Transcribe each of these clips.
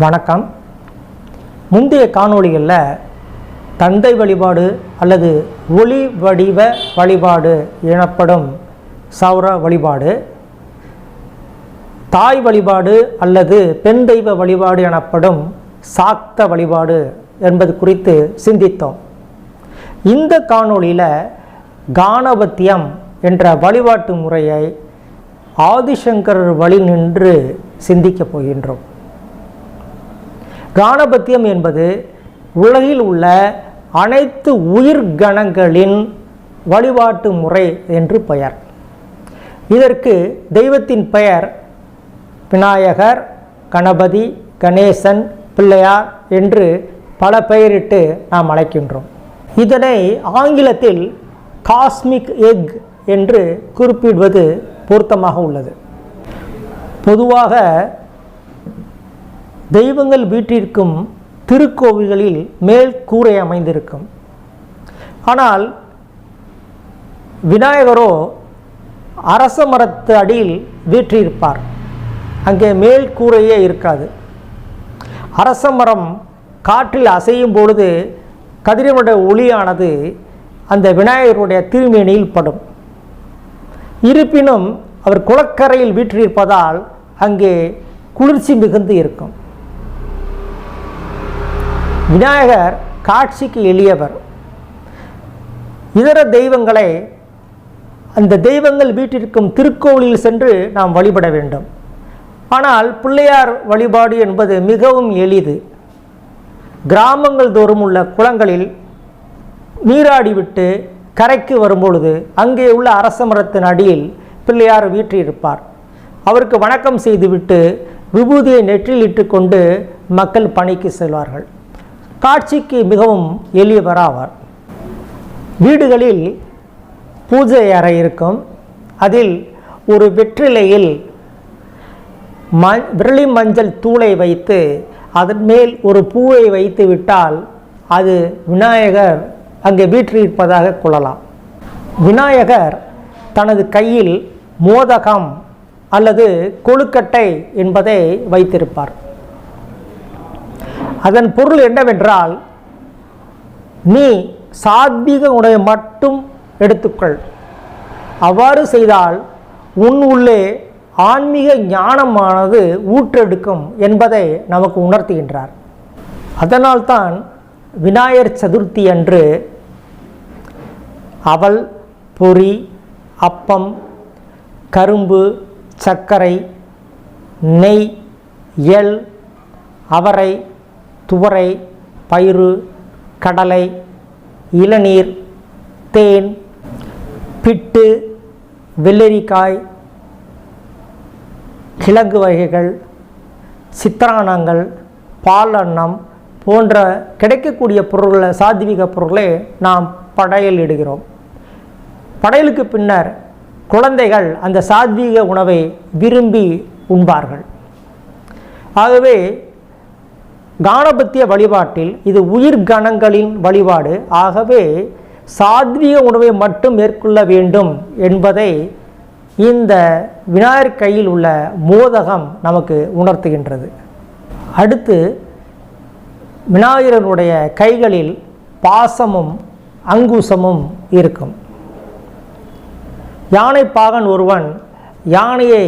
வணக்கம். முந்தைய காணொளிகளில் தந்தை வழிபாடு அல்லது ஒளி வடிவ வழிபாடு எனப்படும் சௌர வழிபாடு தாய் வழிபாடு அல்லது பெண் தெய்வ வழிபாடு எனப்படும் சாக்த வழிபாடு என்பது குறித்து சிந்தித்தோம். இந்த காணொளியில் கானபத்தியம் என்ற வழிபாட்டு முறையை ஆதிசங்கரர் வழி நின்று சிந்திக்கப் போகின்றோம். காணபத்தியம் என்பது உலகில் உள்ள அனைத்து உயிர்கணங்களின் வழிபாட்டு முறை என்று பெயர். இதற்கு தெய்வத்தின் பெயர் விநாயகர் கணபதி கணேசன் பிள்ளையார் என்று பல பெயரிட்டு நாம் அழைக்கின்றோம். இதனை ஆங்கிலத்தில் காஸ்மிக் எக் என்று குறிப்பிடுவது பொருத்தமாக உள்ளது. பொதுவாக தெய்வங்கள் வீட்டிற்கும் திருக்கோவில்களில் மேல் கூரை அமைந்திருக்கும். ஆனால் விநாயகரோ அரச மரத்து அடியில் வீற்றிருப்பார். அங்கே மேல் கூரையே இருக்காது. அரச மரம் காற்றில் அசையும் பொழுது கதிரவனுடைய ஒளியானது அந்த விநாயகருடைய திருமேனியில் படும். இருப்பினும் அவர் குளக்கரையில் வீற்றிருப்பதால் அங்கே குளிர்ச்சி மிகுந்து இருக்கும். விநாயகர் காட்சிக்கு எளியவர். இதர தெய்வங்களை அந்த தெய்வங்கள் வீட்டிற்கும் திருக்கோவிலில் சென்று நாம் வழிபட வேண்டும். ஆனால் பிள்ளையார் வழிபாடு என்பது மிகவும் எளிது. கிராமங்கள் தோறும் உள்ள குளங்களில் நீராடிவிட்டு கரைக்கு வரும்பொழுது அங்கே உள்ள அரச மரத்தின் அடியில் பிள்ளையார் வீற்றிருப்பார். அவருக்கு வணக்கம் செய்துவிட்டு விபூதியை நெற்றில் இட்டுக்கொண்டு மக்கள் பணிக்கு செல்வார்கள். காட்சிக்கு மிகவும் எளியவராவார். வீடுகளில் பூஜை அறை இருக்கும். அதில் ஒரு வெற்றிலையில் ம விரலி மஞ்சள் தூளை வைத்து அதன் மேல் ஒரு பூவை வைத்து விட்டால் அது விநாயகர் அங்கே வீற்றிருப்பதாக கொள்ளலாம். விநாயகர் தனது கையில் மோதகம் அல்லது கொழுக்கட்டை என்பதை வைத்திருப்பார். அதன் பொருள் என்னவென்றால் நீ சாத்வீக உணவை மட்டும் எடுத்துக்கொள். அவ்வாறு செய்தால் உன் உள்ளே ஆன்மீக ஞானமானது ஊற்றெடுக்கும் என்பதை நமக்கு உணர்த்துகின்றார். அதனால்தான் விநாயகர் சதுர்த்தி அன்று அவல் பொறி அப்பம் கரும்பு சர்க்கரை நெய் எள் அவரை துவரை பயிறு கடலை இளநீர் தேன் பிட்டு வெள்ளரிக்காய் கிழங்கு வகைகள் சித்திரானங்கள் பால் அன்னம் போன்ற கிடைக்கக்கூடிய பொருள்களை சாத்விக பொருளை நாம் படையல் இடுகிறோம். படையலுக்கு பின்னர் குழந்தைகள் அந்த சாத்வீக உணவை விரும்பி உண்பார்கள். ஆகவே கானபத்திய வழிபாட்டில் இது உயிர் கணங்களின் வழிபாடு. ஆகவே சாத்வீக உணவை மட்டும் மேற்கொள்ள வேண்டும் என்பதை இந்த விநாயகர் கையில் உள்ள மோதகம் நமக்கு உணர்த்துகின்றது. அடுத்து விநாயகரனுடைய கைகளில் பாசமும் அங்குசமும் இருக்கும். யானை பாகன் ஒருவன் யானையை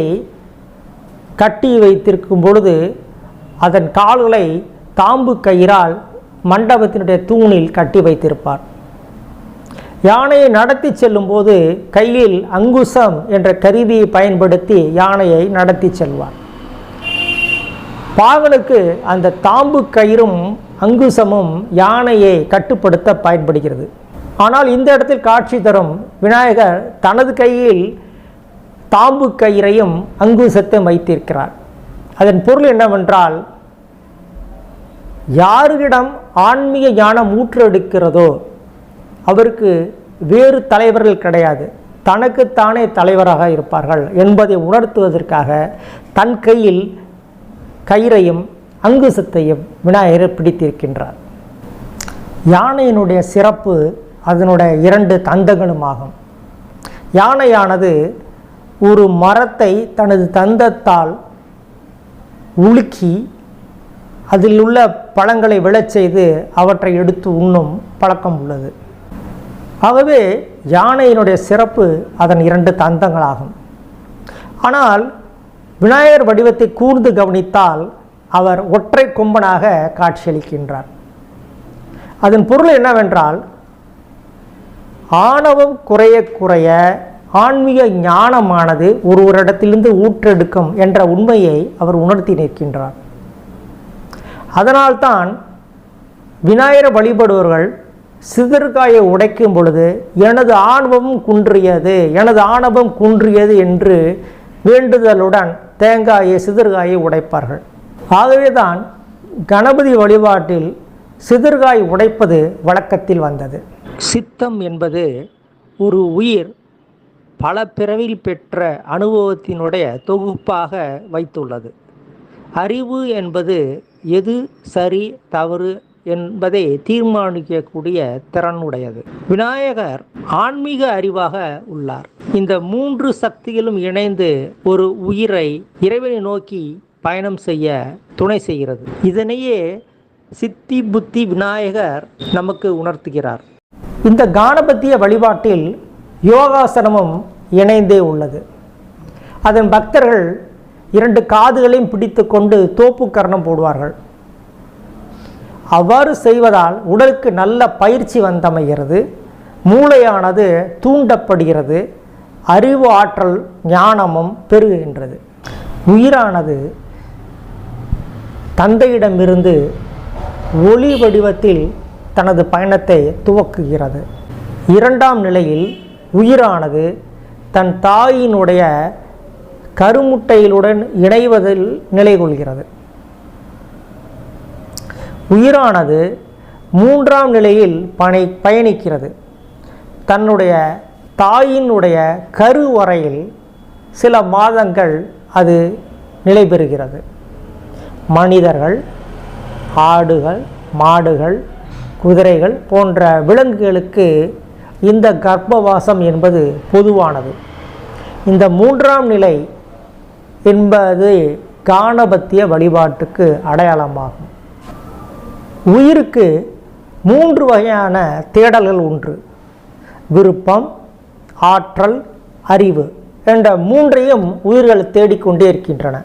கட்டி வைத்திருக்கும் பொழுது அதன் கால்களை தாம்பு கயிறால் மண்டபத்தினுடைய தூணில் கட்டி வைத்திருப்பார். யானையை நடத்தி செல்லும்போது கையில் அங்குசம் என்ற கருவியை பயன்படுத்தி யானையை நடத்தி செல்வார். பாகனுக்கு அந்த தாம்பு கயிறும் அங்குசமும் யானையை கட்டுப்படுத்த பயன்படுகிறது. ஆனால் இந்த இடத்தில் காட்சி தரும் விநாயகர் தனது கையில் தாம்பு கயிறையும் அங்குசத்தை வைத்திருக்கிறார். அதன் பொருள் என்னவென்றால் யாரிடம் ஆன்மீக ஞானம் ஊற்றெடுக்கிறதோ அவருக்கு வேறு தலைவர்கள் கிடையாது. தனக்குத்தானே தலைவராக இருப்பார்கள் என்பதை உணர்த்துவதற்காக தன் கையில் கயிறையும் அங்குசத்தையும் விநாயகர் பிடித்திருக்கின்றார். யானையினுடைய சிறப்பு அதனுடைய இரண்டு தந்தங்களும் ஆகும் யானையானது ஒரு மரத்தை தனது தந்தத்தால் உலுக்கி அதில் உள்ள பழங்களை விழச் செய்து அவற்றை எடுத்து உண்ணும் பழக்கம் உள்ளது. ஆகவே யானையினுடைய சிறப்பு அதன் இரண்டு தந்தங்களாகும். ஆனால் விநாயகர் வடிவத்தை கூர்ந்து கவனித்தால் அவர் ஒற்றை கொம்பனாக காட்சியளிக்கின்றார். அதன் பொருள் என்னவென்றால் ஆணவம் குறைய குறைய ஆன்மீக ஞானமானது ஒருவரிடத்திலிருந்து ஊற்றெடுக்கும் என்ற உண்மையை அவர் உணர்த்தி நிற்கின்றார். அதனால்தான் விநாயகர் வழிபடுவர்கள் சிதறுகாயை உடைக்கும் பொழுது எனது ஆணவம் குன்றியது எனது ஆணவம் குன்றியது என்று வேண்டுதலுடன் தேங்காயை சிதறுகாயை உடைப்பார்கள். ஆகவேதான் கணபதி வழிபாட்டில் சிதறுகாய் உடைப்பது வழக்கத்தில் வந்தது. சித்தம் என்பது ஒரு உயிர் பல பிறவில் பெற்ற அனுபவத்தினுடைய தொகுப்பாக வைத்துள்ளது. அறிவு என்பது எது சரி தவறு என்பதை தீர்மானிக்கக்கூடிய திறன் உடையது. விநாயகர் ஆன்மீக அறிவாக உள்ளார். இந்த மூன்று சக்திகளும் இணைந்து ஒரு உயிரை இறைவனை நோக்கி பயணம் செய்ய துணை செய்கிறது. இதனையே சித்தி புத்தி விநாயகர் நமக்கு உணர்த்துகிறார். இந்த கானபத்திய வழிபாட்டில் யோகாசனமும் இணைந்தே உள்ளது. அதன் பக்தர்கள் இரண்டு காதுகளையும் பிடித்து கொண்டு தோப்பு கரணம் போடுவார்கள். அவ்வாறு செய்வதால் உடலுக்கு நல்ல பயிற்சி வந்தமைகிறது. மூளையானது தூண்டப்படுகிறது. அறிவு ஆற்றல் ஞானமும் பெருகுகின்றது உயிரானது தந்தையிடமிருந்து ஒளி வடிவத்தில் தனது பயணத்தை துவக்குகிறது. இரண்டாம் நிலையில் உயிரானது தன் தாயினுடைய கருமுட்டையிலுடன் இணைவதில் நிலை கொள்கிறது. உயிரானது மூன்றாம் நிலையில் பணி பயணிக்கிறது. தன்னுடைய தாயினுடைய கருவறையில் சில மாதங்கள் அது நிலை பெறுகிறது. மனிதர்கள் ஆடுகள் மாடுகள் குதிரைகள் போன்ற விலங்குகளுக்கு இந்த கர்ப்பவாசம் என்பது பொதுவானது. இந்த மூன்றாம் நிலை என்பது காணபத்திய வழிபாட்டுக்கு அடையாளமாகும். உயிருக்கு மூன்று வகையான தேடல்கள் உண்டு விருப்பம் ஆற்றல் அறிவு என்ற மூன்றையும் உயிர்கள் தேடிக்கொண்டே இருக்கின்றன.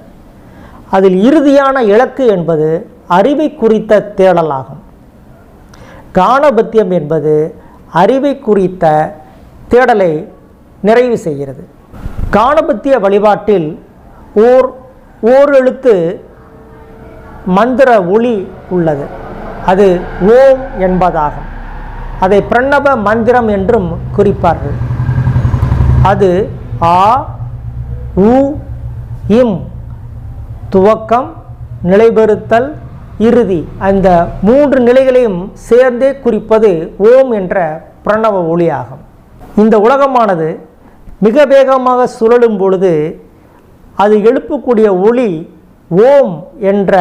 அதில் இறுதியான இலக்கு என்பது அறிவை குறித்த தேடலாகும். காணபத்தியம் என்பது அறிவை குறித்த தேடலை நிறைவு செய்கிறது. காணபத்திய வழிபாட்டில் ஓர் ஓர் எழுத்து மந்திர ஒளி உள்ளது. அது ஓம் என்பதாகும். அதை பிரணவ மந்திரம் என்றும் குறிப்பார்கள். அது ஆ உ இம் துவக்கம் நிலைபெறுத்தல் இறுதி அந்த மூன்று நிலைகளையும் சேர்ந்தே குறிப்பது ஓம் என்ற பிரணவ ஒளியாகும். இந்த உலகமானது மிக வேகமாக சுழலும் பொழுது அது எழுப்பக்கூடிய ஒளி ஓம் என்ற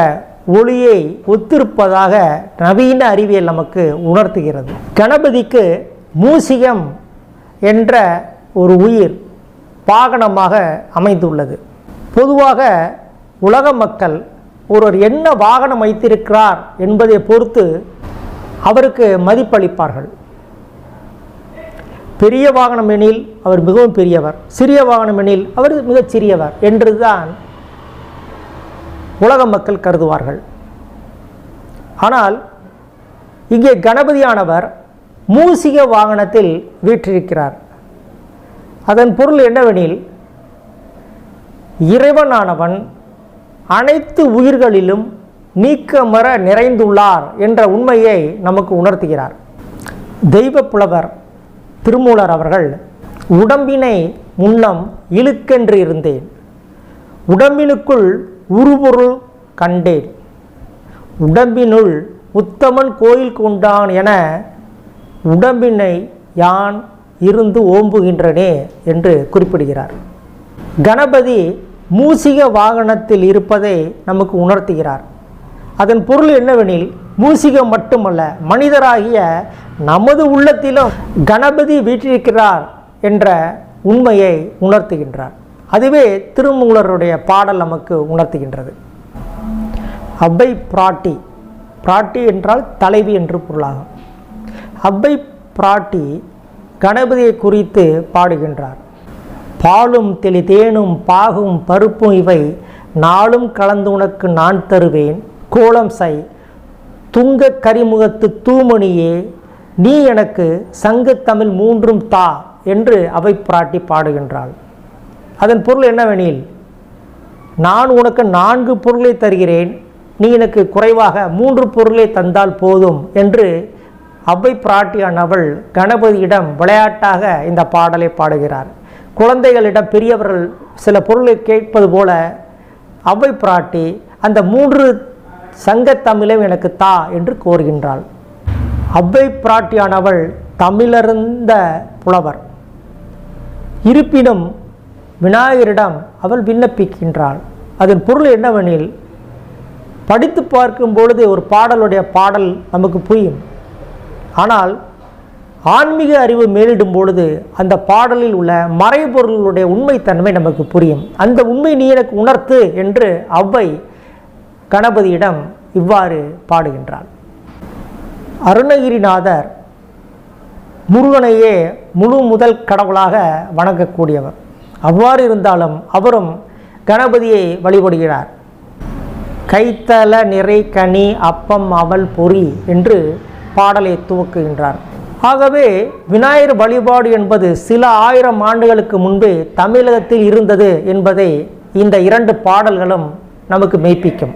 ஒளியை ஒத்திருப்பதாக நவீன அறிவியல் நமக்கு உணர்த்துகிறது. கணபதிக்கு மூசிகம் என்ற ஒரு உயிர் வாகனமாக அமைந்துள்ளது. பொதுவாக உலக மக்கள் ஒருவர் என்ன வாகனம் வைத்திருக்கிறார் என்பதை பொறுத்து அவருக்கு மதிப்பளிப்பார்கள். பெரிய வாகனம் எனில் அவர் மிகவும் பெரியவர். சிறிய வாகனம் எனில் அவர் மிகச் சிறியவர் என்றுதான் உலக மக்கள் கருதுவார்கள். ஆனால் இங்கே கணபதியானவர் மூசிக வாகனத்தில் வீற்றிருக்கிறார். அதன் பொருள் என்னவெனில் இறைவனானவன் அனைத்து உயிர்களிலும் நீக்கமர நிறைந்துள்ளார் என்ற உண்மையை நமக்கு உணர்த்துகிறார். தெய்வ புலவர் திருமூலர் அவர்கள் உடம்பினை முன்னம் இழுக்கென்று இருந்தேன். உடம்பினுக்குள் உருபொருள் கண்டேன். உடம்பினுள் உத்தமன் கோயில் கொண்டான் என உடம்பினை யான் இருந்து ஓம்புகின்றனே என்று குறிப்பிடுகிறார். கணபதி மூசிக வாகனத்தில் இருப்பதை நமக்கு உணர்த்துகிறார். அதன் பொருள் என்னவெனில் மூசிகம் மட்டுமல்ல மனிதராகிய நமது உள்ளத்திலும் கணபதி வீற்றிருக்கிறார் என்ற உண்மையை உணர்த்துகின்றார். அதுவே திருமூலருடைய பாடல் நமக்கு உணர்த்துகின்றது. அவ்வை பிராட்டி பிராட்டி என்றால் தலைவி என்று பொருளாகும். அவ்வை பிராட்டி கணபதியை குறித்து பாடுகின்றார். பாலும் தெளி தேனும் பாகும் பருப்பும் இவை நாளும் கலந்து உனக்கு நான் தருவேன். கோலம் சை துங்க கரிமுகத்து தூமணியே நீ எனக்கு சங்கத்தமிழ் மூன்றும் தா என்று அவை பிராட்டி பாடுகின்றாள். அதன் பொருள் என்னவெனில் நான் உனக்கு நான்கு பொருளை தருகிறேன் நீ எனக்கு குறைவாக மூன்று பொருளை தந்தால் போதும் என்று அவ்வை பிராட்டியானவள் கணபதியிடம் விளையாட்டாக இந்த பாடலை பாடுகிறார். குழந்தைகளிடம் பெரியவர்கள் சில பொருளை கேட்பது போல அவ்வை பிராட்டி அந்த மூன்று சங்கத்தமிழும் எனக்கு தா என்று கோருகின்றாள். அவ்வை பிராட்டியானவள் தமிழறிந்த புலவர். இருப்பினும் விநாயகரிடம் அவள் விண்ணப்பிக்கின்றாள். அதன் பொருள் என்னவெனில் படித்து பார்க்கும் பொழுது ஒரு பாடலுடைய பாடல் நமக்கு புரியும். ஆனால் ஆன்மீக அறிவு மேலிடும் பொழுது அந்த பாடலில் உள்ள மறைபொருளுடைய உண்மைத்தன்மை நமக்கு புரியும். அந்த உண்மை நீ எனக்கு உணர்த்து என்று அவ்வை கணபதியிடம் இவ்வாறு பாடுகின்றாள். அருணகிரிநாதர் முருகனையே முழு முதல் கடவுளாக வணங்கக்கூடியவர். அவ்வாறு இருந்தாலும் அவரும் கணபதியை வழிபடுகிறார். கைத்தல நிறை கனி அப்பம் அவல் பொறி என்று பாடலை துவக்குகின்றார். ஆகவே விநாயகர் வழிபாடு என்பது சில ஆயிரம் ஆண்டுகளுக்கு முன்பே தமிழகத்தில் இருந்தது என்பதை இந்த இரண்டு பாடல்களும் நமக்கு மெய்ப்பிக்கும்.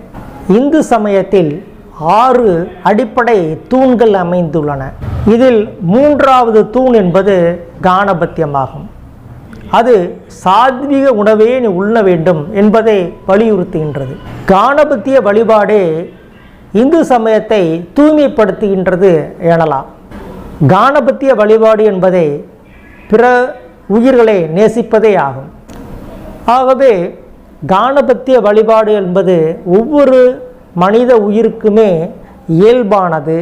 இந்து சமயத்தில் ஆறு அடிப்படை தூண்கள் அமைந்துள்ளன. இதில் மூன்றாவது தூண் என்பது கானபத்தியமாகும். அது சாத்விக உணவே நீ உண்ண வேண்டும் என்பதை வலியுறுத்துகின்றது. கானபத்திய வழிபாடே இந்து சமயத்தை தூய்மைப்படுத்துகின்றது எனலாம். கானபத்திய வழிபாடு என்பதை பிற உயிர்களை நேசிப்பதே ஆகும். ஆகவே கானபத்திய வழிபாடு என்பது ஒவ்வொரு மனித உயிருக்குமே இயல்பானது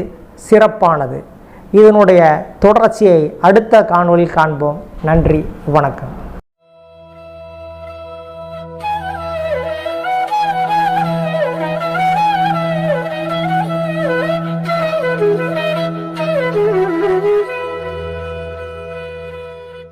சிறப்பானது. இதனுடைய தொடர்ச்சியை அடுத்த காணொலியில் காண்போம். நன்றி வணக்கம்.